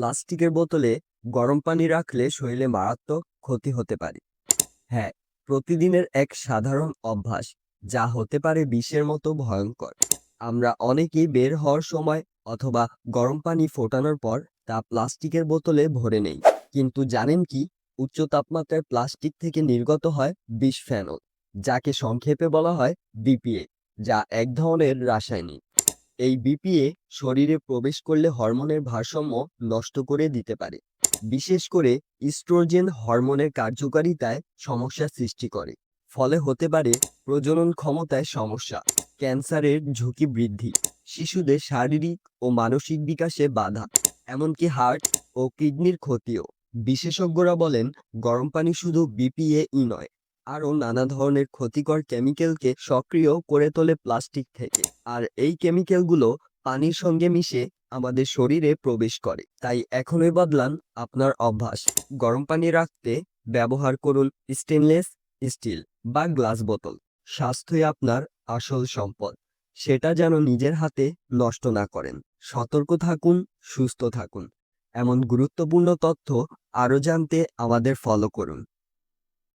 প্লাস্টিকের বোতলে গরম পানি রাখলে শরীরে মারাত্মক ক্ষতি হতে পারে। হ্যাঁ প্রতিদিনের এক সাধারণ অভ্যাস, যা হতে পারে বিষের মতো ভয়ঙ্কর। আমরা অনেকেই বের হওয়ার সময় অথবা গরম পানি ফোটানোর পর তা প্লাস্টিকের বোতলে ভরে নেই। কিন্তু জানেন কি? উচ্চ তাপমাত্রায় প্লাস্টিক থেকে নির্গত হয় বিসফেনল যাকে সংক্ষেপে বলা হয় বিপিএ, যা এক ধরনের রাসায়নিক। এই বিপিএ শরীরে প্রবেশ করলে হরমোনের ভারসাম্য নষ্ট করে দিতে পারে। বিশেষ করে ইস্ট্রোজেন হরমোনের কার্যকারিতায় সমস্যা সৃষ্টি করে, ফলে হতে পারে প্রজনন ক্ষমতায় সমস্যা, ক্যান্সারের ঝুঁকি বৃদ্ধি, শিশুদের শারীরিক ও মানসিক বিকাশে বাধা, এমনকি হার্ট ও কিডনির ক্ষতিও। বিশেষজ্ঞরা বলেন, গরম পানি শুধু বিপিএ ই নয় আরও নানা ধরনের ক্ষতিকর কেমিক্যালকে সক্রিয় করে তোলে প্লাস্টিক থেকে। আর এই কেমিক্যালগুলো পানির সঙ্গে মিশে আমাদের শরীরে প্রবেশ করে। তাই এখনই বদলান আপনার অভ্যাস। গরম পানি রাখতে ব্যবহার করুন স্টেনলেস স্টিল বা গ্লাস বোতল। স্বাস্থ্যই আপনার আসল সম্পদ। সেটা যেন নিজের হাতে নষ্ট না করেন। সতর্ক থাকুন, সুস্থ থাকুন। এমন গুরুত্বপূর্ণ তথ্য আরও জানতে আমাদের ফলো করুন।